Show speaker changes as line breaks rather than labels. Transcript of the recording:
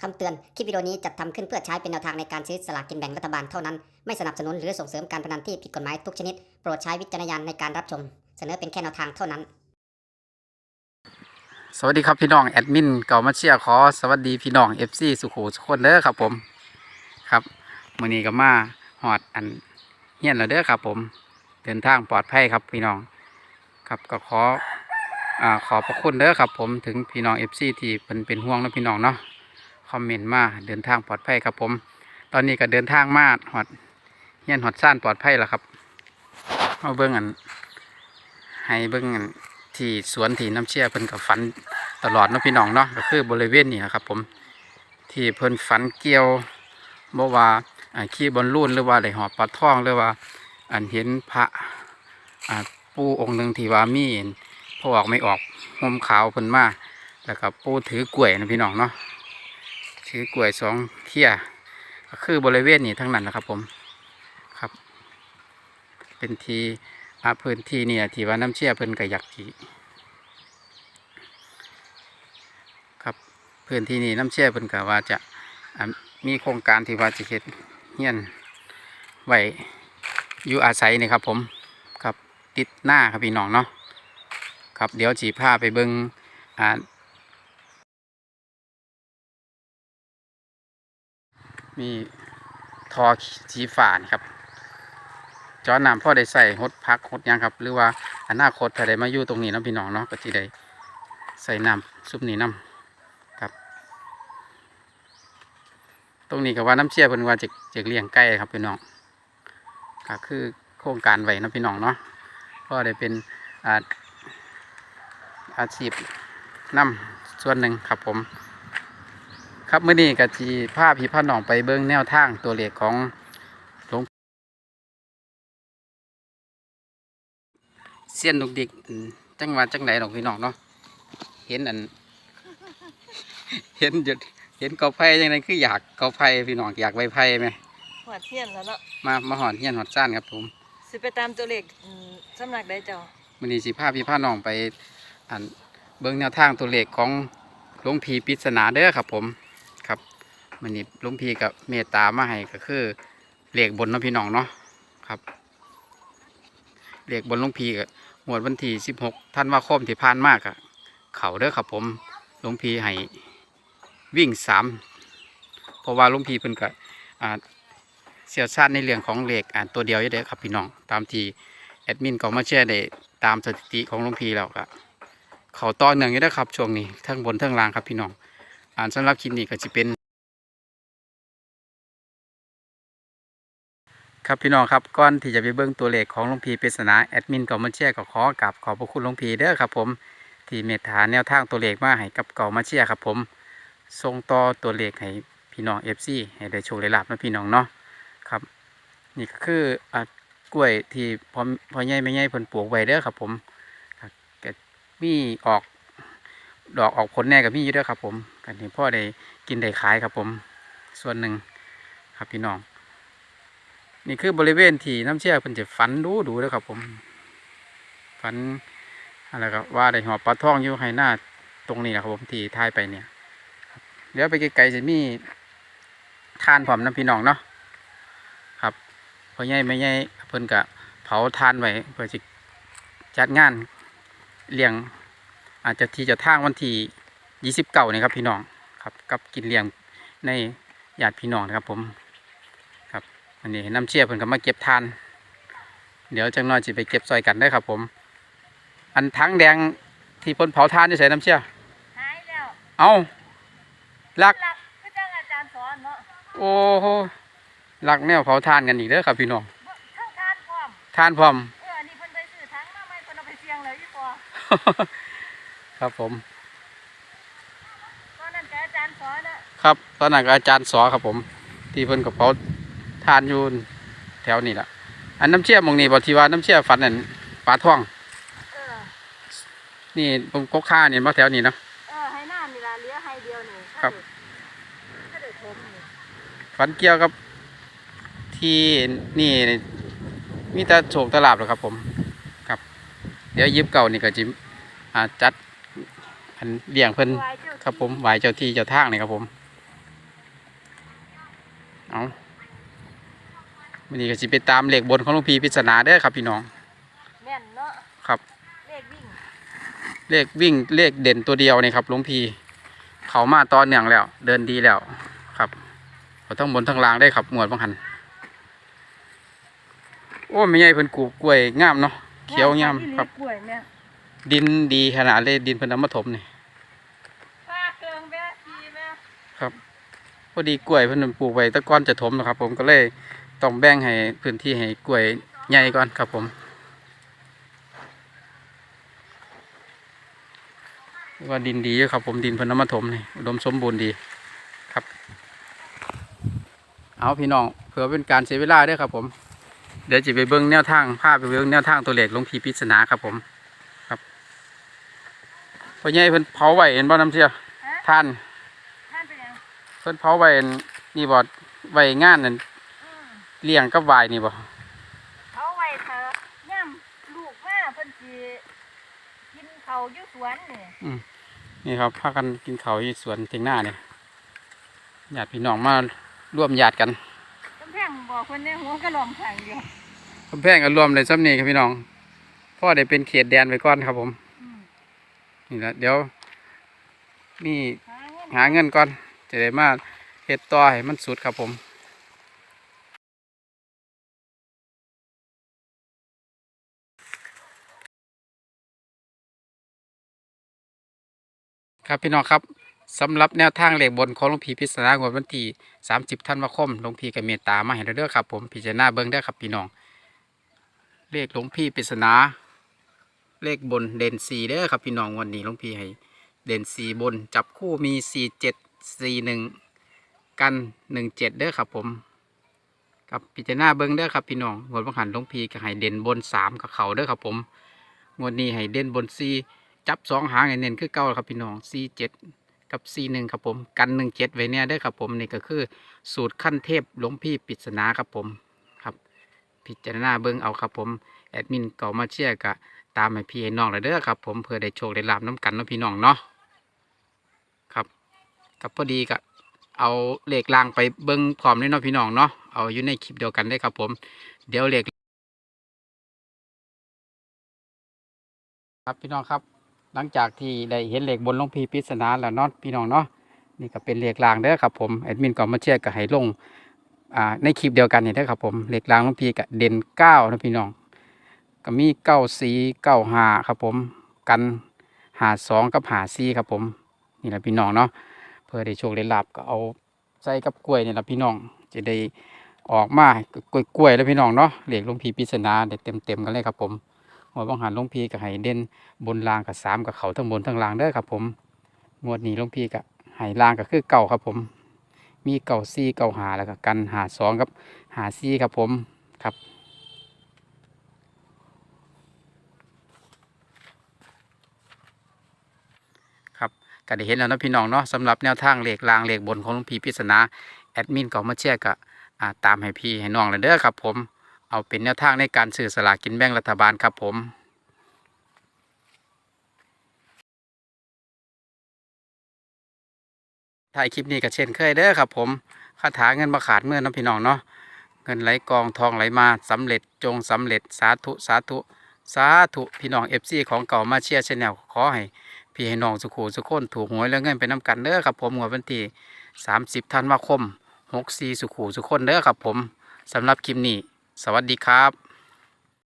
คำเตือน คลิปวิดีโอนี้จัดทำขึ้นเพื่อใช้เป็นแนวทางในการซื้อสลากกินแบ่งรัฐบาลเท่านั้น ไม่สนับสนุนหรือส่งเสริมการพนันที่ผิดกฎหมายทุกชนิด โปรดใช้วิจารณญาณในการรับชม เสนอเป็นแค่แนวทางเท่านั้น
สวัสดีครับพี่น้องแอดมินเก่ามาเชียร์ขอสวัสดีพี่น้องเอฟซีสุขุสุขคนเด้อครับผมครับมื้อนี้ก็มาหอดอันเฮียนแล้วเด้อครับผมเดินทางปลอดภัยครับพี่น้องครับก็ขออ่าขอบพระคุณเด้อครับผมถึงพี่น้องเอฟซีที่เป็นเป็นห่วงนะพี่น้องเนาะ คอมเมนต์มาเดินทางปลอดภัยครับผม ตอนนี้ก็เดินทางมาหอดเฮียนหอดซ่านปลอดภัยแล้วครับเอาเบิ้องอันให้เบิ้องอันที่สวนที่น้ำเชี่ยเพิ่นกับฝันตลอดเนาะพี่น้องเนาะก็คือบริเวณนี้นะครับ ผมที่เพิ่นฝันเกี่ยวบ่ว่าขี้บอลลูนหรือว่าได้หอบปลาทองหรือว่า อันเห็นพระปู่องค์หนึ่งที่ว่ามีพอออกไม่ออกห่มขาวเพิ่นมาแล้วก็ปู่ถือกล้วยนะพี่น้องเนาะ ถือกล้วยสองเขี้ยคือบริเวณนี้ทั้งนั้นนะครับผมครับ เป็นทีอ่าพื้นที่เนี่ยที่ว่าน้ำเชี่ยเพิ่นก็อยากทีครับพื้นที่นี้น้ำเชี่ยเพิ่นก็ว่าจะมีโครงการที่ว่าจะเฮ็ดเฮียนไว้อยู่อาศัยนี่ครับผมครับติดหน้าครับพี่น้องเนาะครับเดี๋ยวจีพาไปเบิงอ่า มีทอสีฝานครับ จอน้ำพ่อได้ใส่หดพักหดยังครับ หรือว่าอนาคตถ้าได้มาอยู่ตรงนี้นะพี่น้องเนาะก็จะได้ใส่น้ำซุปนี้น้ำครับ ตรงนี้ก็ว่าน้ำเชี่ยเพิ่นว่าจะจะเลี้ยงไก่ครับพี่น้องก็คือโครงการไว้นะพี่น้องเนาะก็ได้เป็นอาอาชีพน้ำส่วนหนึ่งครับผม ครับเมื่อนี้ก็จีพาพี่พาน้องไปเบิ้งแนวทางตัวเลขของเสี้ยนลูกดิกอืมจังหวัดจังไหนหรอกพี่น้องเนาะเห็นอัน เห็นหยุดเห็นเกาไผ่ยังไงคืออยากเกาไผ่พี่น้องอยากใบไผ่ไหม
หวัดเทียนแล้วเนาะ
มามาหอนเฮียนหอดซ่านครับผม
สิไปตามตัวเลขอืมสำนักได้เจ้า
มันนี้สิพาพี่พาน้องไปอันเบิ้งแนวทางตัวเลขของหลวงพีปริศนาเด้อครับผมครับ มันนี้หลวงพีกับเมตตามาให้ก็คือเหลขบนเนาะพี่น้องเนาะครับเหลขบนลวงพีกับหมวดวันที่สิบหกท่านว่าคมที่ผ่านมากอะเขาเด้อครับผมลวงพีให้วิ่งสามเพราะว่าลวงพีเพิ่นกับเสียวชาญในเรื่องของเหลขอ่านตัวเดียวยู่เด้อครับพี่น้องตามที่แอดมินก็มาแชร์ได้ตามสถิติของลวงพี่แล้วครับเขาต่อเนื่องอยู่นะครับช่วงนี้ทั้งบนทั้งล่างครับพี่น้องอ่านสำหรับคลิปนี้ก็จะเป็น ครับพี่น้องครับก่อนที่จะไปเบิ่งตัวเลขของหลวงพีปริศนาแอดมินก็มาแชร์ก็ขอกราบขอบพระคุณหลวงพีเด้อครับผมที่เมตตาแนวทางตัวเลขมาให้กับเก่ามาแชร์ครับผมส่งต่อตัวเลขให้พี่น้องเอฟซีให้ได้โชว์ได้ลาบนะพี่น้องเนาะครับ นี่ก็คืออ่ากล้วยที่พอพอใหญ่ไม่ใหญ่เพิ่นปลูกไว้เด้อครับผมก็มีออกดอกออกผลแน่กับมีอยู่เด้อครับผมกันนี้พ่อได้กินได้ขายครับผม ส่วนหนึ่งครับพี่น้อง นี่คือบริเวณที่น้ำเชี่ยเพิ่นจะฝันดูดูเด้อครับ ผมฝันอะไรก็ว่าได้หอบปลาท่องอยู่ให้หน้าตรงนี้นะครับผมที่ท้ายไปเนี่ยเดี๋ยวไปไกลๆจะมีทานพร้อมน้ำพี่น้องเนาะครับพอใหญ่ไม่ใหญ่เพิ่นกะเผาทานไว้เพื่อจะจัดงานเลี้ยง อาจจะที่จะทางวันที่ยี่สิบเก้านี่ครับพี่น้องครับกับกินเลี้ยงในญาติพี่น้องนะครับผม อันนี้น้ำเชี่ยเพิ่นก็มาเก็บทาน เดี๋ยวจังน้อยจะไปเก็บซอยกันได้อครับ ผม อันทั้งแดงที่เพิ่นเผาทานที่ใส่น้ำเชี่ย
หายแล้ว
เอาลัก
หลักคือจังอาจารย์สอนเนาะ
โอ้โหลักแนวเผาทานกันอีกเด้อครับพี่น้อง
ทั้งทานพร้อม
ทานพร้อม
เอออันนี้เพิ่นไปซื้อทั้งมาใหม่เพิ่นเอาไปเสี่ยงเลยอีพอ
ครับผม
ตอนนั้นก็อาจารย์สอนน่ะ
ครับตอนนั้นก็อาจารย์สอครับผม ที่เพิ่นกับเขา ทานอยู่แถวนี้แหละอันน้ำเชี่ยหมองนี่บอกที่ว่าน้ำเชี่ยฟันนั่นปลาท่อง
เออ
นี่ตรงกกข้านี่มาแถวนี้เนาะ
เออให้หน้านี่ล่ะเหลือให้เดียวนี่
ครับ
ถ้าได้ถมนี่
ฟันเกี่ยวกับที่นี่มีแต่โฉกตลาบหรอกครับผมครับ เดี๋ยวยิบเก่านี่ก็จิอ่าจัดอันเลี้ยงเพิ่น
วายเจ้า
ครับผมไหวเจ้าที่เจ้าทางนี่ครับผมเอา วันนี้ก็สิไปตามเลขบนของหลวงพี่ปริศนาเด้อครับพี่น้อง
แม่นเนาะ
ครับ
เลขวิ่ง
เลขวิ่งเลขเด่นตัวเดียวนี่ครับหลวงพี่เขามาตอนเนื่องแล้ว เดินดีแล้วครับเขาทั้งบนทั้งล่างได้ครับหมวดบางหันโอ้ไม่ใหญ่เพิ่นกูกล้วยงามเนาะเขียวงามครับ
กล้วยเนี่ย
ดินดีขนาดเลยดินเพิ่นเอามาถมนี่
ป้าเกิงแม่ทีแม่
ครับพอดีกล้วยเพิ่นปลูกไว้แตะก้อนจะถมนะครับ ผมก็เลย ต้องแบ่งให้พื้นที่ให้กล้วยใหญ่ก่อนครับผมว่าดินดีอยู่ครับผมดินเพิ่นเอามาถมนี่อุดมสมบูรณ์ดีครับ เอาพี่น้องเผื่อเป็นการเสียเวลาเด้วยครับผม เดี๋ยวจะไปเบิ้งแนวทางภาพไปเบิ้งแนวทางตัวเลขหลวงพี่ปริศนาครับผมครับพ่อใหญ่เพิ่นเผาไว้เห็นบ่น้ำเชี่ย
ฮะ
ท่าน
ท่านเป็นยัง
เพิ่นเผาไว้อันนี่บ่ไว้งานนั่น
อืม
เลี้ยงกับวายนี่บ่
เขาไว้เถอะย่ำลูกมาเพิ่นสิกินเขาวอยู่สวนนี่
นี่ครับพากันกินข้าวอยู่สวนเทียงหน้าเนี่ยญาติพี่น้องมาร่วมญาติกัน
กำแพงบอกเพิ่นในหัวกระหล่อมขังเดียว
กำแพงก็รวมเลยซ้ำนี่ครับพี่น้องพ่อได้เป็นเขตแดนไปก่อนครับผม
อืม
นี่ละเดี๋ยวนี่
หาเงิน
หาเงินก่อนจะได้มาเฮ็ดต่อให้มันสุดครับผม ครับพี่น้องครับสำหรับแนวทางเลขบนของหลวงพี่พิศนางวดวันที่30ธันวาคมหลวงพี่กับเมตตามาให้เราเด้อครับ ผมพิจารณาเบิ่งได้อครับพี่น้องเลขหลวงพี่ปริศนาเลขบนเด่นสีเด้อครับพี่น้องวันนี้หลวงพี่ให้เด่นสีบนจับคู่มีสี่เจ็ดสี่หนึ่งกันหนึ่งเจ็ดเด้อครับผมกับพิจารณาเบิ้งเด้อครับพี่น้องงวดบังหันหลวงพีก็ให้เด่นบนสามกับเขาเด้อครับผมงวดนี้ให้เด่นบนสี่ จับสองหางเน้นคือเก้าครับพี่น้องสี่เจ็ดกับสี่หนึ่งครับผมกันหนึ่งเจ็ดไว้เนี่ยเด้ครับผมนี่ก็คือสูตรขั้นเทพหลวงพี่ปริศนาครับผมครับ พิจารณาเบิ้งเอาครับผมแอดมินเก่ามาเชียร์กะตามให้พี่น้องเลยเด้อครับผมเพื่อได้โชคได้ลาบน้ำกันเนาะพี่น้องเนาะครับกับพอดีก็เอาเหล็กรางไปเบิ้งพร้อมเลยเนาะพี่น้องเนาะเอาอยู่ในคลิปเดียวกันได้ครับผม เดี๋ยวเหล็กครับพี่น้องครับ หลังจากที่ได้เห็นเหล็กบนลงพีปริศนาแล้วเนาะพี่น้องเนาะนี่ก็เป็นเหล็กรางเด้อครับผมแอดมินก็มาเชียร์ก็ให้ลงอ่าในคลิปเดียวกันนี่เด้อครับผมเหล็กรางลงพีก็เด่นเก้านะพี่น้องก็มีเก้าสีเก้าหาครับผมกันหาสองกับหาซีครับผมนี่แหละพี่น้องเนาะเพื่อได้โชคได้ลาบก็เอาใส่กับกล้วยนี่แหละพี่น้องจะได้ออกมากล้วยกล้วยๆแล้วพี่น้องเนาะเหล็กลงพีปริศนาได้เต็มเต็มๆกันเลยครับผม หัวบังหันลงพีกับไห้เด่นบนรางกับสามกับเขาทั้งบนทั้งล่างเด้อครับ ผมงวดนี้ลงพีกับไห้รางก็คือเก่าครับผม มีเก่าซีเก่าหาแล้วก็กันหาสองกับหาซีครับผมครับครับก็ได้เห็นแล้วนะพี่น้องเนาะสำหรับแนวทางเหลขรางเหลขบนของหลวงพี่ปริศนาแอดมินก็มาแชร์กับตามให้พี่ให้น้องเลยเด้อครับผมเอาเป็นแนวทางในการซื้อสลากินแบ่งรัฐบาลครับผม ถ่ายคลิปนี้ก็เช่นเคยเด้อครับ ผมคาถาเงินมาขาดเมื่อน้องพี่น้องเนาะเงินไหลกองทองไหลมาสำเร็จจงสำเร็จสาธุสาธุสาธุพี่น้องเอฟซีของเก่ามาเชียร์ชแนลขอให้พี่ให้น้องสุขูสุขคนถูกหวยแล้วเงินไปน้ำกันเด้อครับผมงวดวันที่30ธันวาคม64สุขูสุขคนเด้อครับผมสำหรับคลิปนี้ สวัสดีครับ